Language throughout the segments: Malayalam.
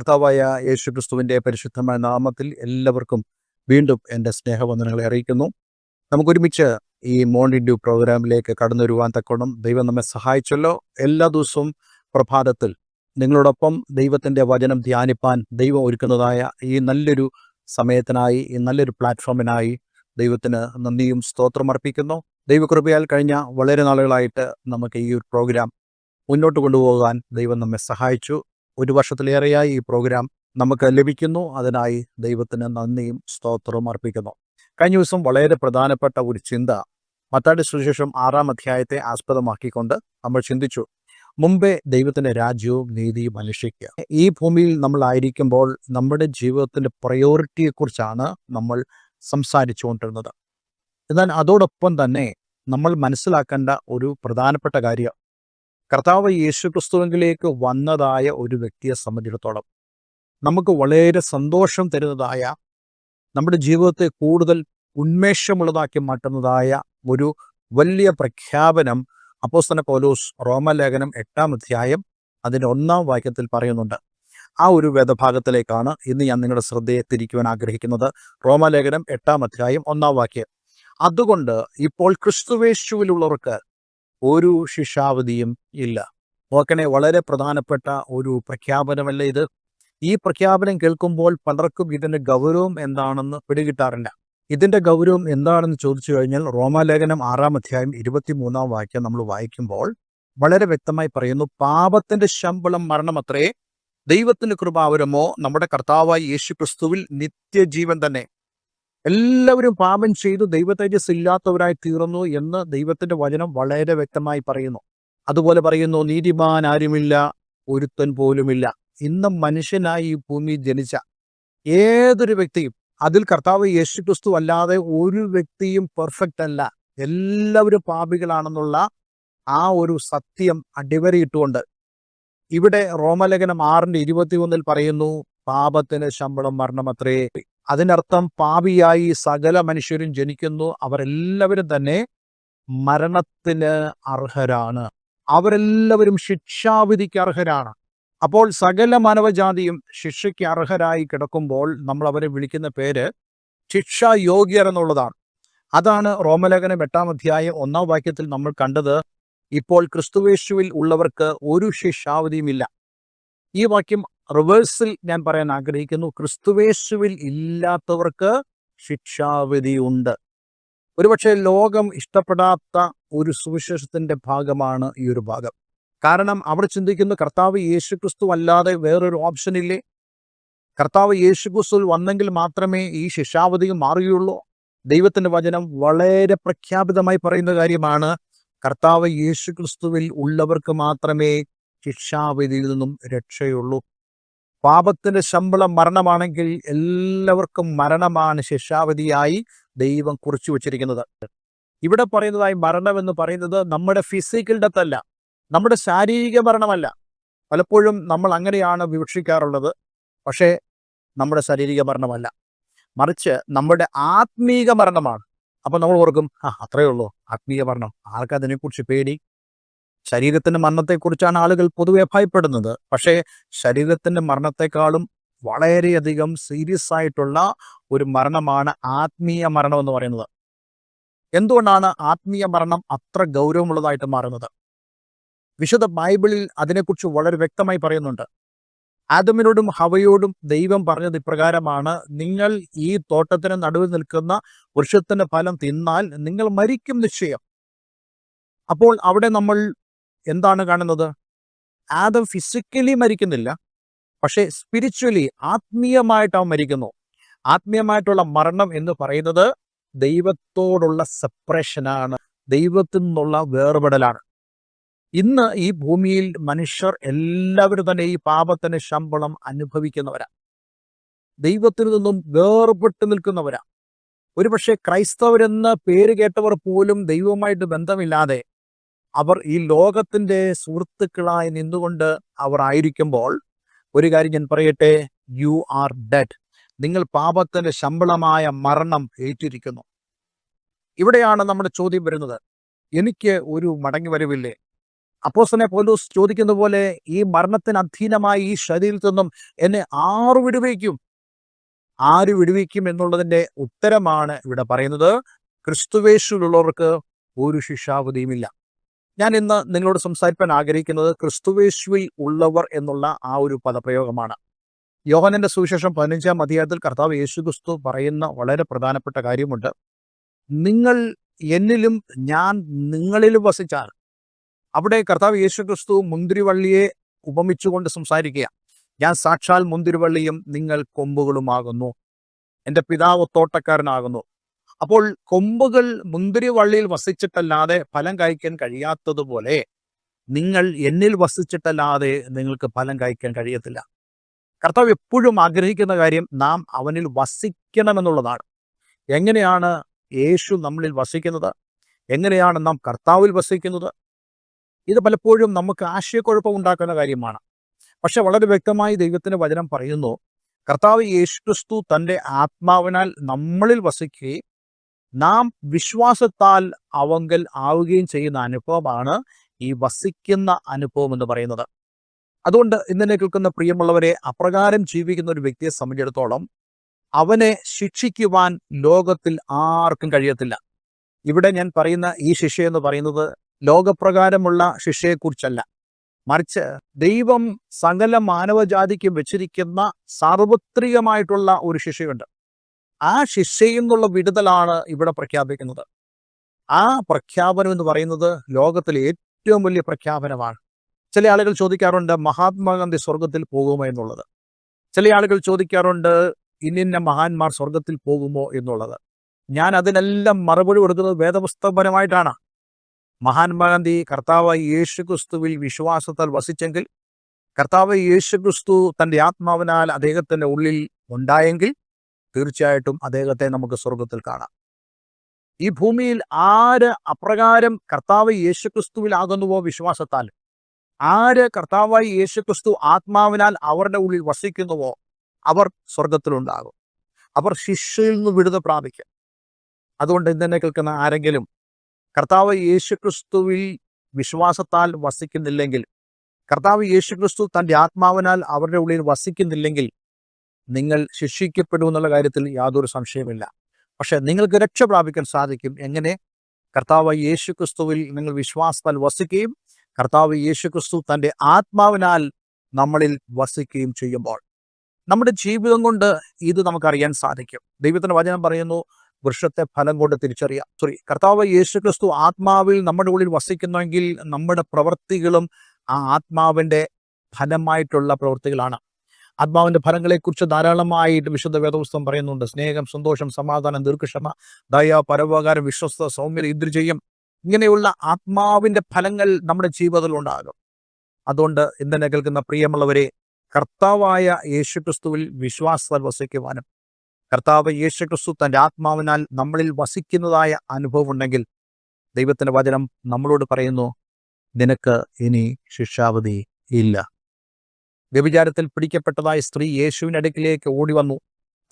കർത്താവായ യേശു ക്രിസ്തുവിന്റെ പരിശുദ്ധമായ നാമത്തിൽ എല്ലാവർക്കും വീണ്ടും എന്റെ സ്നേഹവന്ദനങ്ങളെ അറിയിക്കുന്നു. നമുക്കൊരുമിച്ച് ഈ മോർണിംഗ് ഡ്യൂ പ്രോഗ്രാമിലേക്ക് കടന്നു വരുവാൻ തക്കോണം ദൈവം നമ്മെ സഹായിച്ചല്ലോ. എല്ലാ ദിവസവും പ്രഭാതത്തിൽ നിങ്ങളോടൊപ്പം ദൈവത്തിന്റെ വചനം ധ്യാനിപ്പാൻ ദൈവം ഒരുക്കുന്നതായ ഈ നല്ലൊരു സമയത്തിനായി ഈ നല്ലൊരു പ്ലാറ്റ്ഫോമിനായി ദൈവത്തിന് നന്ദിയും സ്തോത്രം അർപ്പിക്കുന്നു. ദൈവകൃപയാൽ കഴിഞ്ഞ വളരെ നാളുകളായിട്ട് നമുക്ക് ഈ ഒരു പ്രോഗ്രാം മുന്നോട്ട് കൊണ്ടുപോകാൻ ദൈവം നമ്മെ സഹായിച്ചു. ഒരു വർഷത്തിലേറെയായി ഈ പ്രോഗ്രാം നമുക്ക് ലഭിക്കുന്നു. അതിനായി ദൈവത്തിന് നന്ദിയും സ്തോത്രവും അർപ്പിക്കുന്നു. കഴിഞ്ഞ ദിവസം വളരെ പ്രധാനപ്പെട്ട ഒരു ചിന്ത മത്താടി സുശേഷം ആറാം അധ്യായത്തെ ആസ്പദമാക്കിക്കൊണ്ട് നമ്മൾ ചിന്തിച്ചു. മുമ്പേ ദൈവത്തിന്റെ രാജ്യവും നീതിയും അന്വേഷിക്കുക. ഈ ഭൂമിയിൽ നമ്മൾ ആയിരിക്കുമ്പോൾ നമ്മുടെ ജീവിതത്തിന്റെ പ്രയോറിറ്റിയെക്കുറിച്ചാണ് നമ്മൾ സംസാരിച്ചുകൊണ്ടിരുന്നത്. എന്നാൽ അതോടൊപ്പം തന്നെ നമ്മൾ മനസ്സിലാക്കേണ്ട ഒരു പ്രധാനപ്പെട്ട കാര്യം കർത്താവ് യേശു ക്രിസ്തുവിലേക്ക് വന്നതായ ഒരു വ്യക്തിയെ സംബന്ധിച്ചിടത്തോളം നമുക്ക് വളരെ സന്തോഷം തരുന്നതായ നമ്മുടെ ജീവിതത്തെ കൂടുതൽ ഉന്മേഷമുള്ളതാക്കി മാറ്റുന്നതായ ഒരു വലിയ പ്രഖ്യാപനം അപ്പോസ്തന പൗലോസ് റോമലേഖനം എട്ടാം അധ്യായം അതിന്റെ ഒന്നാം വാക്യത്തിൽ പറയുന്നുണ്ട്. ആ ഒരു വേദഭാഗത്തിലേക്കാണ് ഇന്ന് ഞാൻ നിങ്ങളുടെ ശ്രദ്ധയെ തിരിക്കുവാൻ ആഗ്രഹിക്കുന്നത്. റോമലേഖനം എട്ടാം അധ്യായം ഒന്നാം വാക്യം. അതുകൊണ്ട് ഇപ്പോൾ ക്രിസ്തുവേശുവിലുള്ളവർക്ക് ഒരു ശിക്ഷാവധിയും ഇല്ല. ഓക്കനെ വളരെ പ്രധാനപ്പെട്ട ഒരു പ്രഖ്യാപനമല്ല ഇത്? ഈ പ്രഖ്യാപനം കേൾക്കുമ്പോൾ പലർക്കും ഇതിന്റെ ഗൗരവം എന്താണെന്ന് പിടികിട്ടാറില്ല. ഇതിന്റെ ഗൗരവം എന്താണെന്ന് ചോദിച്ചു കഴിഞ്ഞാൽ റോമാലേഖനം ആറാം അധ്യായം ഇരുപത്തിമൂന്നാം വാക്യം നമ്മൾ വായിക്കുമ്പോൾ വളരെ വ്യക്തമായി പറയുന്നു പാപത്തിന്റെ ശമ്പളം മരണമത്രേ ദൈവത്തിന് കൃപാവരമോ നമ്മുടെ കർത്താവായ യേശു ക്രിസ്തുവിൽ നിത്യജീവൻ തന്നെ. എല്ലാവരും പാപം ചെയ്തു ദൈവതേജസ് ഇല്ലാത്തവരായി തീർന്നു എന്ന് ദൈവത്തിന്റെ വചനം വളരെ വ്യക്തമായി പറയുന്നു. അതുപോലെ പറയുന്നു നീതിമാൻ ആരുമില്ല ഒരുത്തൻ പോലുമില്ല. ഇന്ന് മനുഷ്യനായി ഈ ഭൂമി ജനിച്ച ഏതൊരു വ്യക്തിയും അതിൽ കർത്താവ് യേശു ക്രിസ്തു അല്ലാതെ ഒരു വ്യക്തിയും പെർഫെക്റ്റ് അല്ല. എല്ലാവരും പാപികളാണെന്നുള്ള ആ ഒരു സത്യം അടിവരയിട്ടുകൊണ്ട് ഇവിടെ റോമലേഖനം ആറിന്റെ ഇരുപത്തിയൊന്നിൽ പറയുന്നു പാപത്തിന് ശമ്പളം മരണമത്രേ. അതിനർത്ഥം പാപിയായി സകല മനുഷ്യരും ജനിക്കുന്നു. അവരെല്ലാവരും തന്നെ മരണത്തിന് അർഹരാണ്. അവരെല്ലാവരും ശിക്ഷാവിധിക്ക് അർഹരാണ്. അപ്പോൾ സകല മാനവജാതിയും ശിക്ഷയ്ക്ക് അർഹരായി കിടക്കുമ്പോൾ നമ്മൾ അവരെ വിളിക്കുന്ന പേര് ശിക്ഷായോഗ്യർ എന്നുള്ളതാണ്. അതാണ് റോമലേഖനം എട്ടാം അധ്യായം ഒന്നാം വാക്യത്തിൽ നമ്മൾ കണ്ടത്. ഇപ്പോൾ ക്രിസ്തുവേശുവിൽ ഉള്ളവർക്ക് ഒരു ശിക്ഷാവധിയുമില്ല. ഈ വാക്യം റിവേഴ്സിൽ ഞാൻ പറയാൻ ആഗ്രഹിക്കുന്നു ക്രിസ്തുവേശുവിൽ ഇല്ലാത്തവർക്ക് ശിക്ഷാവിധി ഉണ്ട്. ഒരുപക്ഷെ ലോകം ഇഷ്ടപ്പെടാത്ത ഒരു സുവിശേഷത്തിന്റെ ഭാഗമാണ് ഈ ഒരു ഭാഗം. കാരണം അവർ ചിന്തിക്കുന്നു കർത്താവ് യേശു ക്രിസ്തു അല്ലാതെ വേറൊരു ഓപ്ഷൻ ഇല്ലേ? കർത്താവ് യേശു ക്രിസ്തുവിൽ വന്നെങ്കിൽ മാത്രമേ ഈ ശിക്ഷാവധിയും മാറുകയുള്ളൂ. ദൈവത്തിന്റെ വചനം വളരെ പ്രഖ്യാപിതമായി പറയുന്ന കാര്യമാണ് കർത്താവ് യേശു ക്രിസ്തുവിൽ ഉള്ളവർക്ക് മാത്രമേ ശിക്ഷാവിധിയിൽ നിന്നും രക്ഷയുള്ളൂ. പാപത്തിന്റെ ശമ്പളം മരണമാണെങ്കിൽ എല്ലാവർക്കും മരണമാണ് ശിക്ഷാവധിയായി ദൈവം കുറിച്ചു വച്ചിരിക്കുന്നത്. ഇവിടെ പറയുന്നതായി മരണം എന്ന് പറയുന്നത് നമ്മുടെ ഫിസിക്കൽ ഡെത്ത് അല്ല. നമ്മുടെ ശാരീരിക മരണമല്ല. പലപ്പോഴും നമ്മൾ അങ്ങനെയാണ് വിവക്ഷിക്കാറുള്ളത്. പക്ഷേ നമ്മുടെ ശാരീരിക മരണമല്ല. മറിച്ച് നമ്മുടെ ആത്മീക മരണമാണ്. അപ്പൊ നമ്മൾ ഓർക്കും ആ അത്രയേ ഉള്ളൂ. ആത്മീയ മരണം. ആർക്കതിനെക്കുറിച്ച് പേടി? ശരീരത്തിന്റെ മരണത്തെക്കുറിച്ചാണ് ആളുകൾ പൊതുവെ ഭയപ്പെടുന്നത്. പക്ഷേ ശരീരത്തിന്റെ മരണത്തെക്കാളും വളരെയധികം സീരിയസ് ആയിട്ടുള്ള ഒരു മരണമാണ് ആത്മീയ മരണം എന്ന് പറയുന്നത്. എന്തുകൊണ്ടാണ് ആത്മീയ മരണം അത്ര ഗൗരവമുള്ളതായിട്ട് മാറുന്നത്? വിശുദ്ധ ബൈബിളിൽ അതിനെക്കുറിച്ച് വളരെ വ്യക്തമായി പറയുന്നുണ്ട്. ആദമിനോടും ഹവയോടും ദൈവം പറഞ്ഞത് ഇപ്രകാരമാണ് നിങ്ങൾ ഈ തോട്ടത്തിന് നടുവിൽ നിൽക്കുന്ന വൃക്ഷത്തിന്റെ ഫലം തിന്നാൽ നിങ്ങൾ മരിക്കും നിശ്ചയം. അപ്പോൾ അവിടെ നമ്മൾ എന്താണ് കാണുന്നത്? ആദം ഫിസിക്കലി മരിക്കുന്നില്ല. പക്ഷേ സ്പിരിച്വലി ആത്മീയമായിട്ട് അവൻ മരിക്കുന്നു. ആത്മീയമായിട്ടുള്ള മരണം എന്ന് പറയുന്നത് ദൈവത്തോടുള്ള സെപ്പറേഷനാണ് ദൈവത്തിൽ നിന്നുള്ള വേർപെടലാണ്. ഇന്ന് ഈ ഭൂമിയിൽ മനുഷ്യർ എല്ലാവരും തന്നെ ഈ പാപത്തിന് ശമ്പളം അനുഭവിക്കുന്നവരാ. ദൈവത്തിൽ നിന്നും വേർപെട്ട് നിൽക്കുന്നവരാ. ഒരുപക്ഷെ ക്രൈസ്തവരെന്ന് പേര് കേട്ടവർ പോലും ദൈവവുമായിട്ട് ബന്ധമില്ലാതെ അവർ ഈ ലോകത്തിന്റെ സുഹൃത്തുക്കളായി നിന്നുകൊണ്ട് അവർ ആയിരിക്കുമ്പോൾ ഒരു കാര്യം ഞാൻ പറയട്ടെ? യു ആർ ഡെഡ് നിങ്ങൾ പാപത്തിന്റെ ശമ്പളമായ മരണം ഏറ്റിരിക്കുന്നു. ഇവിടെയാണ് നമ്മുടെ ചോദ്യം വരുന്നത്. എനിക്ക് ഒരു മടങ്ങി വരവില്ലേ? അപ്പോസനെ പോലൂസ് ചോദിക്കുന്ന പോലെ ഈ മരണത്തിന് അധീനമായി ഈ ശരീരത്തിൽ നിന്നും എന്നെ ആറ് വിടുവയ്ക്കും ആര് വിടുവിക്കും എന്നുള്ളതിന്റെ ഉത്തരമാണ് ഇവിടെ പറയുന്നത്. ക്രിസ്തുവേശുവിലുള്ളവർക്ക് ഒരു ശിക്ഷാവധിയുമില്ല. ഞാൻ ഇന്ന് നിങ്ങളോട് സംസാരിക്കാൻ ആഗ്രഹിക്കുന്നത് ക്രിസ്തുവേശുവിൽ ഉള്ളവർ എന്നുള്ള ആ ഒരു പദപ്രയോഗമാണ്. യോഹനന്റെ സുവിശേഷം പതിനഞ്ചാം അധ്യായത്തിൽ കർത്താവ് യേശു ക്രിസ്തു പറയുന്ന വളരെ പ്രധാനപ്പെട്ട കാര്യമുണ്ട്. നിങ്ങൾ എന്നിലും ഞാൻ നിങ്ങളിലും വസിച്ചാൽ അവിടെ കർത്താവ് യേശു ക്രിസ്തു മുന്തിരിവള്ളിയെ ഉപമിച്ചുകൊണ്ട് സംസാരിക്കുക ഞാൻ സാക്ഷാൽ മുന്തിരിവള്ളിയും നിങ്ങൾ കൊമ്പുകളുമാകുന്നു. എന്റെ പിതാവ് തോട്ടക്കാരനാകുന്നു. അപ്പോൾ കൊമ്പുകൾ മുന്തിരിവള്ളിയിൽ വസിച്ചിട്ടല്ലാതെ ഫലം കഴിക്കാൻ കഴിയാത്തതുപോലെ നിങ്ങൾ എന്നിൽ വസിച്ചിട്ടല്ലാതെ നിങ്ങൾക്ക് ഫലം കഴിക്കാൻ കഴിയത്തില്ല. കർത്താവ് എപ്പോഴും ആഗ്രഹിക്കുന്ന കാര്യം നാം അവനിൽ വസിക്കണമെന്നുള്ളതാണ് എങ്ങനെയാണ് യേശു നമ്മളിൽ വസിക്കുന്നത്? എങ്ങനെയാണ് നാം കർത്താവിൽ വസിക്കുന്നത്? ഇത് പലപ്പോഴും നമുക്ക് ആശയക്കുഴപ്പം ഉണ്ടാക്കുന്ന കാര്യമാണ്. പക്ഷെ വളരെ വ്യക്തമായി ദൈവത്തിന്റെ വചനം പറയുന്നു കർത്താവ് യേശുക്രിസ്തു തന്റെ ആത്മാവിനാൽ നമ്മളിൽ വസിക്കുകയും നാം വിശ്വാസത്താൽ അവങ്കൽ ആവുകയും ചെയ്യുന്ന അനുഭവമാണ് ഈ വസിക്കുന്ന അനുഭവം എന്ന് പറയുന്നത്. അതുകൊണ്ട് ഇന്നലെ കേൾക്കുന്ന പ്രിയമുള്ളവരെ അപ്രകാരം ജീവിക്കുന്ന ഒരു വ്യക്തിയെ സംബന്ധിച്ചിടത്തോളം അവനെ ശിക്ഷിക്കുവാൻ ലോകത്തിൽ ആർക്കും കഴിയത്തില്ല. ഇവിടെ ഞാൻ പറയുന്ന ഈ ശിക്ഷ എന്ന് പറയുന്നത് ലോകപ്രകാരമുള്ള ശിക്ഷയെക്കുറിച്ചല്ല. മറിച്ച് ദൈവം സകല മാനവജാതിക്ക് വെച്ചിരിക്കുന്ന സാർവത്രികമായിട്ടുള്ള ഒരു ശിക്ഷയുണ്ട്. ആ ശിക്ഷയിൽ നിന്നുള്ള വിടുതലാണ് ഇവിടെ പ്രഖ്യാപിക്കുന്നത്. ആ പ്രഖ്യാപനം എന്ന് പറയുന്നത് ലോകത്തിലെ ഏറ്റവും വലിയ പ്രഖ്യാപനമാണ്. ചില ആളുകൾ ചോദിക്കാറുണ്ട് മഹാത്മാഗാന്ധി സ്വർഗത്തിൽ പോകുമോ എന്നുള്ളത്? ചില ആളുകൾ ചോദിക്കാറുണ്ട് ഇന്നിന്ന മഹാന്മാർ സ്വർഗത്തിൽ പോകുമോ എന്നുള്ളത്? ഞാൻ അതിനെല്ലാം മറുപടി കൊടുക്കുന്നത് വേദപുസ്തകപരമായിട്ടാണ്. മഹാത്മാഗാന്ധി കർത്താവായി യേശു ക്രിസ്തുവിൽ വിശ്വാസത്താൽ വസിച്ചെങ്കിൽ കർത്താവ് യേശുക്രിസ്തു തന്റെ ആത്മാവിനാൽ അദ്ദേഹത്തിന്റെ ഉള്ളിൽ ഉണ്ടായെങ്കിൽ തീർച്ചയായിട്ടും അദ്ദേഹത്തെ നമുക്ക് സ്വർഗത്തിൽ കാണാം. ഈ ഭൂമിയിൽ ആര് അപ്രകാരം കർത്താവ് യേശുക്രിസ്തുവിൽ ക്രിസ്തുവിലാകുന്നുവോ വിശ്വാസത്താൽ? ആര് കർത്താവായി യേശുക്രിസ്തു ആത്മാവിനാൽ അവരുടെ ഉള്ളിൽ വസിക്കുന്നുവോ അവർ സ്വർഗത്തിലുണ്ടാകും അവർ ശിഷ്യയിൽ നിന്ന് വിടുത പ്രാപിക്കും. അതുകൊണ്ട് ഇന്നെ കേൾക്കുന്ന ആരെങ്കിലും കർത്താവ് യേശുക്രിസ്തുവിൽ വിശ്വാസത്താൽ വസിക്കുന്നില്ലെങ്കിൽ കർത്താവ് യേശുക്രിസ്തു തന്റെ ആത്മാവിനാൽ അവരുടെ ഉള്ളിൽ വസിക്കുന്നില്ലെങ്കിൽ നിങ്ങൾ ശിക്ഷിക്കപ്പെടും എന്നുള്ള കാര്യത്തിൽ യാതൊരു സംശയമില്ല പക്ഷെ നിങ്ങൾക്ക് രക്ഷ പ്രാപിക്കാൻ സാധിക്കും. എങ്ങനെ? കർത്താവ് യേശു ക്രിസ്തുവിൽ നിങ്ങൾ വിശ്വാസത്താൽ വസിക്കുകയും കർത്താവ് യേശു ക്രിസ്തു തന്റെ ആത്മാവിനാൽ നമ്മളിൽ വസിക്കുകയും ചെയ്യുമ്പോൾ നമ്മുടെ ജീവിതം കൊണ്ട് ഇത് നമുക്കറിയാൻ സാധിക്കും. ദൈവത്തിന്റെ വചനം പറയുന്നു വൃക്ഷത്തെ ഫലം കൊണ്ട് തിരിച്ചറിയാം. സോറി കർത്താവ് യേശു ക്രിസ്തു ആത്മാവിൽ നമ്മുടെ ഉള്ളിൽ വസിക്കുന്നെങ്കിൽ നമ്മുടെ പ്രവൃത്തികളും ആ ആത്മാവിന്റെ ഫലമായിട്ടുള്ള പ്രവൃത്തികളാണ്. ആത്മാവിന്റെ ഫലങ്ങളെക്കുറിച്ച് ധാരാളമായിട്ട് വിശുദ്ധ വേദപുസ്തകം പറയുന്നുണ്ട്. സ്നേഹം സന്തോഷം സമാധാനം ദീർഘക്ഷമ ദയ പരോപകാരം വിശ്വസ്ത സൗമ്യത ഇന്ദ്രിജയം ഇങ്ങനെയുള്ള ആത്മാവിന്റെ ഫലങ്ങൾ നമ്മുടെ ജീവിതത്തിൽ ഉണ്ടാകും. അതുകൊണ്ട് ഇന്നലെ കേൾക്കുന്ന പ്രിയമുള്ളവരെ കർത്താവായ യേശുക്രിസ്തുവിൽ വിശ്വാസത്താൽ വസിക്കുവാനും കർത്താവ് യേശുക്രിസ്തു തന്റെ ആത്മാവിനാൽ നമ്മളിൽ വസിക്കുന്നതായ അനുഭവം ഉണ്ടെങ്കിൽ ദൈവത്തിന്റെ വചനം നമ്മളോട് പറയുന്നു നിനക്ക് ഇനി ശിക്ഷാവധി ഇല്ല. വ്യഭിചാരത്തിൽ പിടിക്കപ്പെട്ടതായി സ്ത്രീ യേശുവിന്റെ അടുക്കിലേക്ക് ഓടി വന്നു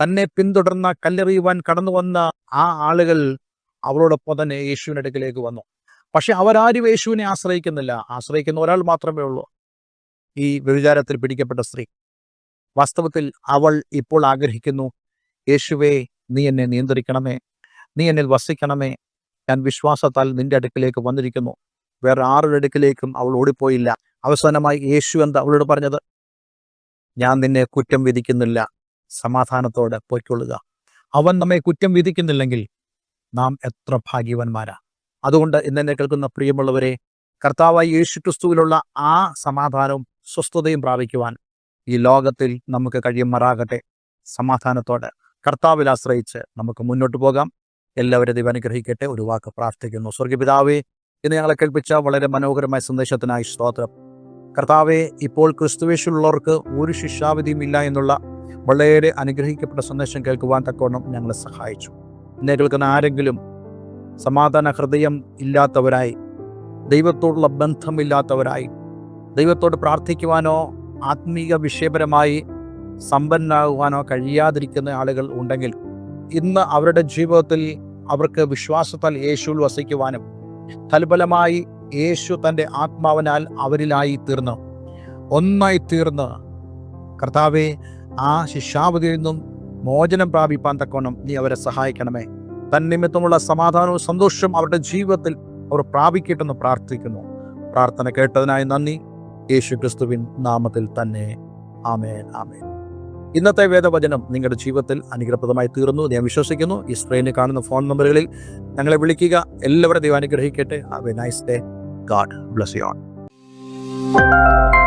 തന്നെ പിന്തുടർന്ന കല്ലെറിയുവാൻ കടന്നു വന്ന ആ ആളുകൾ അവളോടൊപ്പം തന്നെ യേശുവിന്റെ അടുക്കിലേക്ക് വന്നു. പക്ഷെ അവരാരും യേശുവിനെ ആശ്രയിക്കുന്നില്ല. ആശ്രയിക്കുന്ന ഒരാൾ മാത്രമേ ഉള്ളൂ ഈ വ്യഭിചാരത്തിൽ പിടിക്കപ്പെട്ട സ്ത്രീ. വാസ്തവത്തിൽ അവൾ ഇപ്പോൾ ആഗ്രഹിക്കുന്നു യേശുവേ നീ എന്നെ നിയന്ത്രിക്കണമേ നീ എന്നിൽ വസിക്കണമേ. ഞാൻ വിശ്വാസത്താൽ നിന്റെ അടുക്കിലേക്ക് വന്നിരിക്കുന്നു. വേറെ ആരുടെ അടുക്കിലേക്കും അവൾ ഓടിപ്പോയില്ല. അവസാനമായി യേശു എന്താ അവളോട് പറഞ്ഞത്? ഞാൻ നിന്നെ കുറ്റം വിധിക്കുന്നില്ല. സമാധാനത്തോടെ പൊയ്ക്കൊള്ളുക. അവൻ നമ്മെ കുറ്റം വിധിക്കുന്നില്ലെങ്കിൽ നാം എത്ര ഭാഗ്യവാന്മാരാ. അതുകൊണ്ട് ഇന്നെന്നെ കേൾക്കുന്ന പ്രിയമുള്ളവരെ കർത്താവായി യേശു ക്രിസ്തുവിലുള്ള ആ സമാധാനവും സ്വസ്ഥതയും പ്രാപിക്കുവാൻ ഈ ലോകത്തിൽ നമുക്ക് കഴിയുമാറാകട്ടെ. സമാധാനത്തോടെ കർത്താവിൽ ആശ്രയിച്ച് നമുക്ക് മുന്നോട്ട് പോകാം. എല്ലാവരും ദൈവം അനുഗ്രഹിക്കട്ടെ. ഒരു വാക്ക് പ്രാർത്ഥിക്കുന്നു. സ്വർഗപിതാവേ ഇന്ന് ഞങ്ങളെ കേൾപ്പിച്ച വളരെ മനോഹരമായ സന്ദേശത്തിനായി സ്തോത്രം. കർത്താവെ ഇപ്പോൾ ക്രിസ്തുവേശുള്ളവർക്ക് ഒരു ശിക്ഷാവിധിയും ഇല്ല എന്നുള്ള വളരെ അനുഗ്രഹിക്കപ്പെട്ട സന്ദേശം കേൾക്കുവാൻ തക്കവണ്ണം ഞങ്ങളെ സഹായിച്ചു. എന്നെ കേൾക്കുന്ന ആരെങ്കിലും സമാധാന ഹൃദയം ഇല്ലാത്തവരായി ദൈവത്തോടുള്ള ബന്ധമില്ലാത്തവരായി ദൈവത്തോട് പ്രാർത്ഥിക്കുവാനോ ആത്മീയ വിഷയപരമായി സമ്പന്നാകുവാനോ കഴിയാതിരിക്കുന്ന ആളുകൾ ഉണ്ടെങ്കിൽ ഇന്ന് അവരുടെ ജീവിതത്തിൽ അവർക്ക് വിശ്വാസത്താൽ യേശുവിൽ വസിക്കുവാനും തൽഫലമായി യേശു തന്റെ ആത്മാവിനാൽ അവരിലായി തീർന്നു. ഒന്നായി തീർന്ന്. കർത്താവെ ആ ശിക്ഷാവധിയിൽ നിന്നും മോചനം പ്രാപിപ്പാൻ തക്കോണം നീ അവരെ സഹായിക്കണമേ. തന്നിമിത്തമുള്ള സമാധാനവും സന്തോഷവും അവരുടെ ജീവിതത്തിൽ അവർ പ്രാപിക്കട്ടെന്ന് പ്രാർത്ഥിക്കുന്നു. പ്രാർത്ഥന കേട്ടതിനായി നന്ദി. യേശു ക്രിസ്തുവിൻ നാമത്തിൽ തന്നെ. ആമേൻ ആമേൻ. ഇന്നത്തെ വേദവചനം നിങ്ങളുടെ ജീവിതത്തിൽ അനുഗ്രഹപ്രദമായി തീർന്നു ഞാൻ വിശ്വസിക്കുന്നു. ഈ സ്ക്രീനിൽ കാണുന്ന ഫോൺ നമ്പറുകളിൽ ഞങ്ങളെ വിളിക്കുക. എല്ലാവരും ദൈവം അനുഗ്രഹിക്കട്ടെ. Have a nice day God bless you all.